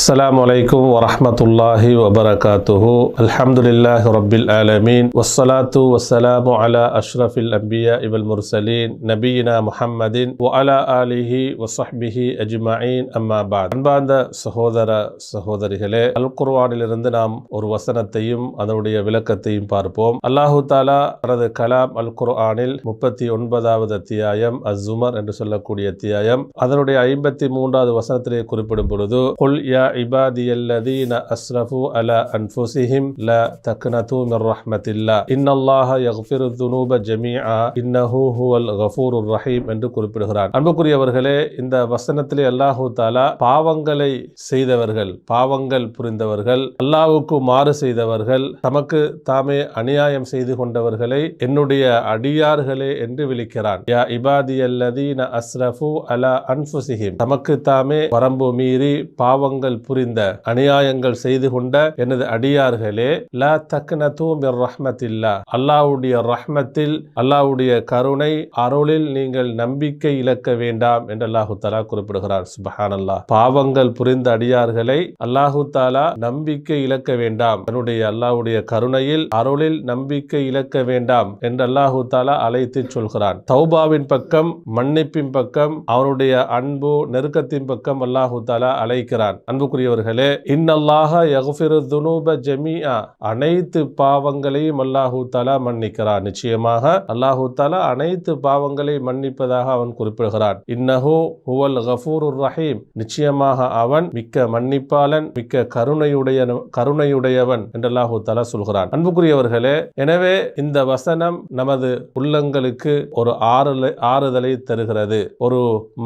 السلام عليكم ورحمة الله وبركاته الحمد لله رب العالمين والصلاة والسلام على أشرف الأنبياء والمرسلين نبينا محمد وعلى آله وصحبه أجمعين أما بعد அன்பார்ந்த சகோதர சகோதரிகளே அல் குர்ஆனிலிருந்து நாம் ஒரு வசனத்தையும் அதனுடைய விளக்கத்தையும் பார்ப்போம் அல்லாஹு தாலா தனது கலாம் அல் குர்ஆனில் முப்பத்தி ஒன்பதாவது அத்தியாயம் அஸ்ஸுமர் என்று சொல்லக்கூடிய அத்தியாயம் அதனுடைய ஐம்பத்தி மூன்றாவது வசனத்திலே குறிப்பிடும் பொழுது குல் யா عبادي الذين أسرفوا على أنفسهم لا تقنطوا ல رحمة الله إن الله يغفر துனூப جميعا إنه هو الغفور ரஹீம் என்று குறிப்பிடுகிறார் அன்புக்குரியவர்களே இந்த வசனத்திலே அல்லாஹு தாலா பாவங்களை செய்தவர்கள் பாவங்கள் புரிந்தவர்கள் அல்லாவுக்கு மாறு செய்தவர்கள் தமக்கு தாமே அநியாயம் செய்து கொண்டவர்களை என்னுடைய அடியார்களே என்று விளிக்கிறான். யா இபாதி அல்லதீன அஸ்ரஃபு அலா அன்புசிஹிம் தமக்கு தாமே வரம்பு மீறி பாவங்கள் புரிந்த அநியாயங்கள் செய்து கொண்ட எனது அடியார்களே லா தக்னது மிர் ரஹ்மத்தில்லா. அல்லாஹ்வுடைய ரஹ்மத்தில் அல்லாஹ்வுடைய கருணை அருளில் நீங்கள் நம்பிக்கை இழக்க வேண்டாம் என்று அல்லாஹு தாலா குறிப்பிடுகிறார். சுபஹானல்லாஹ். பாவங்கள் புரிந்த அடியார்களை அல்லாஹு தாலா நம்பிக்கை இழக்க வேண்டாம். தன்னுடைய அல்லாஹ்வுடைய கருணையில் அருளில் நம்பிக்கை இழக்க வேண்டாம் என்று அல்லாஹு தாலா அழைத்து சொல்கிறான். தௌபாவின் பக்கம் மன்னிப்பின் பக்கம் அவருடைய அன்பு நெருக்கத்தின் பக்கம் அல்லாஹு தாலா அழைக்கிறான். அன்புக்குரியவர்களே இன்னல்லாக யக்ஃபிரு துனூப ஜமீஆ. அனைத்து பாவங்களையும் அல்லாஹூ தாலா மன்னிக்கிறான். நிச்சயமாக அல்லாஹு தாலா அனைத்து பாவங்களை மன்னிப்பதாக அவன் குறிப்பிடுகிறான். இன்னஹு ஹுவல் கஃபூருர் ரஹீம். நிச்சயமாக அவன் மிக்க மன்னிப்பாளன் மிக்க கருணையுடைய கருணையுடையவன் என்று தலா தாலா சொல்கிறான். அன்புக்குரியவர்களே எனவே இந்த வசனம் நமது உள்ளங்களுக்கு ஒரு ஆறுதலை ஆறுதலை தருகிறது. ஒரு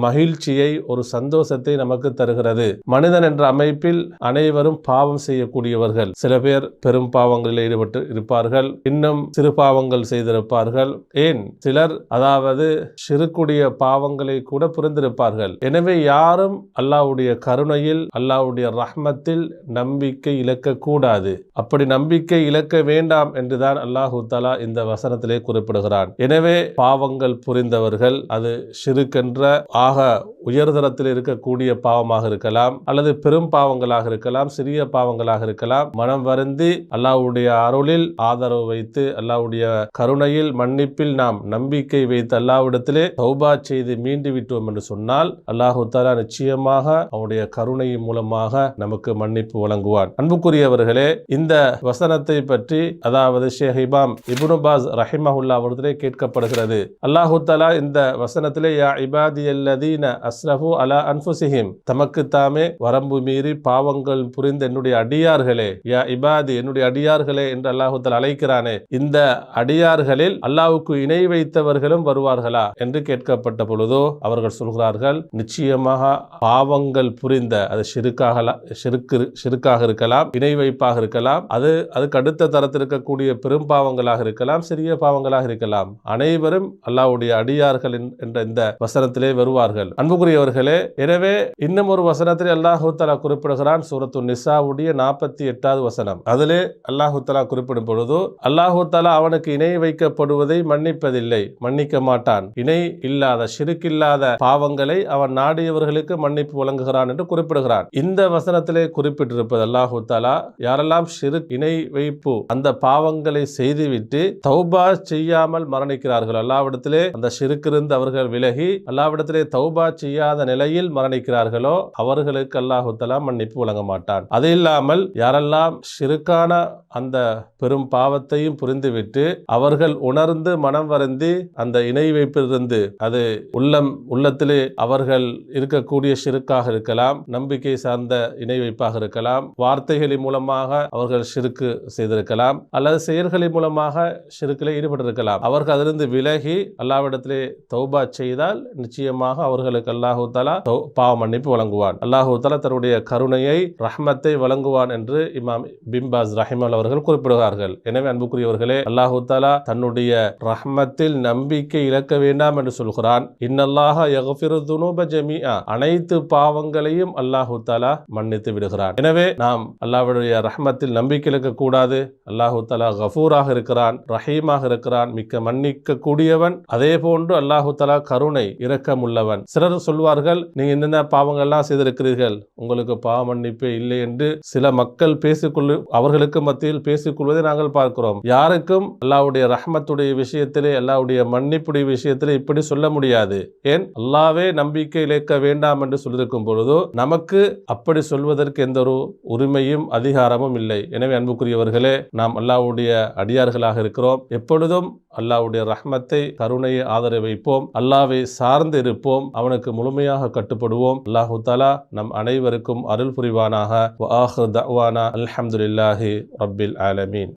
மகிழ்ச்சியை ஒரு சந்தோஷத்தை நமக்கு தருகிறது. மனிதன் என்ற அமைப்பில் அனைவரும் பாவம் செய்யக்கூடியவர்கள். சில பேர் பெரும் பாவங்களில் ஈடுபட்டு இருப்பார்கள். இன்னும் சிறு பாவங்கள் செய்திருப்பார்கள். ஏன்? சிலர் அதாவது சிறுக்குடைய பாவங்களை கூட புரிந்திருப்பார்கள். எனவே யாரும் அல்லாஹ்வுடைய கருணையில் அல்லாவுடைய ரஹ்மத்தில் நம்பிக்கை இழக்க கூடாது அப்படி நம்பிக்கை இழக்க வேண்டாம் என்றுதான் அல்லாஹு தலா இந்த வசனத்திலே குறிப்பிடுகிறான். எனவே பாவங்கள் புரிந்தவர்கள் அது சிறுக்கென்ற ஆக உயர்தரத்தில் இருக்கக்கூடிய பாவமாக இருக்கலாம் அல்லது பெரும் பாவங்களாக இருக்கலாம் சிறிய பாவங்களாக இருக்கலாம். மனம் வருந்தி அல்லாஹ்வுடைய அருளில் ஆதரவு வைத்து அல்லாஹ்வுடைய கருணையில் மன்னிப்பில் நாம் நம்பிக்கை வைத்து அல்லாவிடத்திலே சௌபா செய்து மீண்டு விட்டோம் என்று சொன்னால் அல்லாஹு தாலா நிச்சயமாக அவனுடைய கருணையின் மூலமாக நமக்கு மன்னிப்பு வழங்குவான். அன்புக்குரியவர்களே இந்த வசனத்தை பற்றி அதாவது ஷேக் இபாம் இபுனுபாஸ் ரஹிமஹுல்லா அவர்களே கேட்கப்படுகிறது. அல்லாஹு தாலா இந்த வசனத்திலே யா இபாதி அல்லதீன அஸ்ரஃபு அலா அன்புசிஹிம் தமக்கு தாமே வரம்பு மீறி பாவங்கள் புரிந்த என்னுடைய அடியார்களே யா இபாதி என்னுடைய அடியார்களே என்று அல்லாஹு அழைக்கிறானே இந்த அடியார்களில் அல்லாஹுக்கு இணை வைத்தவர்களும் வருவார்களா என்று கேட்கப்பட்ட பொழுதோ அவர்கள் சொல்கிறார்கள் நிச்சயமாக பாவங்கள் புரிந்த அது சிறுக்காக சிறுக்கு சிறுக்காக இருக்கலாம் இணை வைப்பாக இருக்கலாம் அது அதுக்கு அடுத்த தரத்தில் இருக்கக்கூடிய பெரும் பாவங்களாக இருக்கலாம் சிறிய பாவங்களாக இருக்கலாம். அனைவரும் அல்லாவுடைய அடியார்கள் என்ற இந்த வசனத்திலே வருவார்கள். அன்புக்குரியவர்களே எனவே இன்னும் ஒரு வசனத்தில் அல்லாஹு தலா குறிப்பிடுகிறான் சூரத்து நிசாவுடைய நாற்பத்தி எட்டாவது வசனம். அதிலே அல்லாஹு தலா குறிப்பிடும் பொழுது அல்லாஹு தலா அவனுக்கு இணை வைக்கப்படுவதை மன்னிப்பதில்லை மன்னிக்க மாட்டான். இணை இல்லாத சிறுக்கில்லாத பாவங்களை அவன் நாடியவர்களுக்கு மன்னிப்பு வழங்குகிறான் என்று குறிப்பிடுகிறான். இந்த வசனத்திலே குறிப்பிட்டிருப்பது அல்லாஹு தலா யாரெல்லாம் சிறு இணை வைப்பு அந்த பாவங்களை செய்துவிட்டு தௌபா செய்யாமல் மரணிக்கிறார்கள் அல்லாவிடத்திலே அந்த சிறுக்கிருந்து அவர்கள் விலகி அல்லாவிடத்திலே தௌபா செய்ய செய்யாத நிலையில் மரணிக்கிறார்களோ அவர்களுக்கு அல்லாஹுத்தலா மன்னிப்பு வழங்க மாட்டான். அது இல்லாமல் யாரெல்லாம் சிறுக்கான அந்த பெரும் பாவத்தையும் புரிந்துவிட்டு அவர்கள் உணர்ந்து மனம் வருந்தி அந்த இணை வைப்பிலிருந்து அது உள்ளம் உள்ளத்திலே அவர்கள் இருக்கக்கூடிய சிறுக்காக இருக்கலாம் நம்பிக்கை சார்ந்த இணை வைப்பாக இருக்கலாம் வார்த்தைகளின் மூலமாக அவர்கள் சிறுக்கு செய்திருக்கலாம் அல்லது செயல்களின் மூலமாக சிறுக்கில் ஈடுபட்டிருக்கலாம். அவர்கள் அதிலிருந்து விலகி அல்லாவிடத்திலே தௌபா செய்தால் நிச்சயமாக அவர்களுக்கு அல்லாஹு தாலா பாவ மன்னிப்பு வழங்குவான். அல்லாஹு தாலா தன்னுடைய கருணையை ரஹ்மத்தை வழங்குவான் என்று இமாம் பிம்பாஸ் ரஹிமல் அவர்கள் குறிப்பிடுகிறார்கள். எனவே அன்புக்குரியவர்களே அல்லாஹு தாலா தன்னுடைய ரஹ்மத்தில் நம்பிக்கை இழக்க வேண்டாம் என்று சொல்கிறான். இன்னல்லாக யக்ஃபிரு துனூப அனைத்து பாவங்களையும் அல்லாஹு தாலா மன்னித்து விடுகிறான். எனவே நாம் அல்லாஹுடைய ரஹ்மத்தில் நம்பிக்கை இழக்க கூடாது. அல்லாஹு தாலா கஃபூராக இருக்கிறான் ரஹீமாக இருக்கிறான் மிக்க மன்னிக்க கூடியவன் அதே போன்று அல்லாஹு தாலா கருணை இரக்கம் சிலர் சொல்வார்கள் நீங்க என்னென்ன பாவங்கள்லாம் செய்திருக்கிறீர்கள்? உங்களுக்கு பாவ மன்னிப்பே இல்லை என்று சில மக்கள் பேசிக்கொள்ள அவர்களுக்கு மத்தியில் பேசிக்கொள்வதை நாங்கள் பார்க்கிறோம். யாருக்கும் அல்லாவுடைய ரஹ்மத்துடைய விஷயத்திலே அல்லாவுடைய மன்னிப்புடைய விஷயத்திலே இப்படி சொல்ல முடியாது. ஏன்? அல்லாவே நம்பிக்கை இழைக்க வேண்டாம் என்று சொல்லியிருக்கும் பொழுதோ நமக்கு அப்படி சொல்வதற்கு எந்த ஒரு உரிமையும் அதிகாரமும் இல்லை. எனவே அன்புக்குரியவர்களே நாம் அல்லாவுடைய அடியார்களாக இருக்கிறோம். எப்பொழுதும் அல்லாவுடைய ரஹ்மத்தை கருணையை ஆதரவு வைப்போம். அல்லாவை சார்ந்து இருப்போம். அவனுக்கு முழுமையாக கட்டுப்படுவோம். அல்லாஹு தாலா நம் அனைவருக்கும் அருள் புரிவானாக. வ தவானா தஅவானா ரப்பில் ஆலமீன்.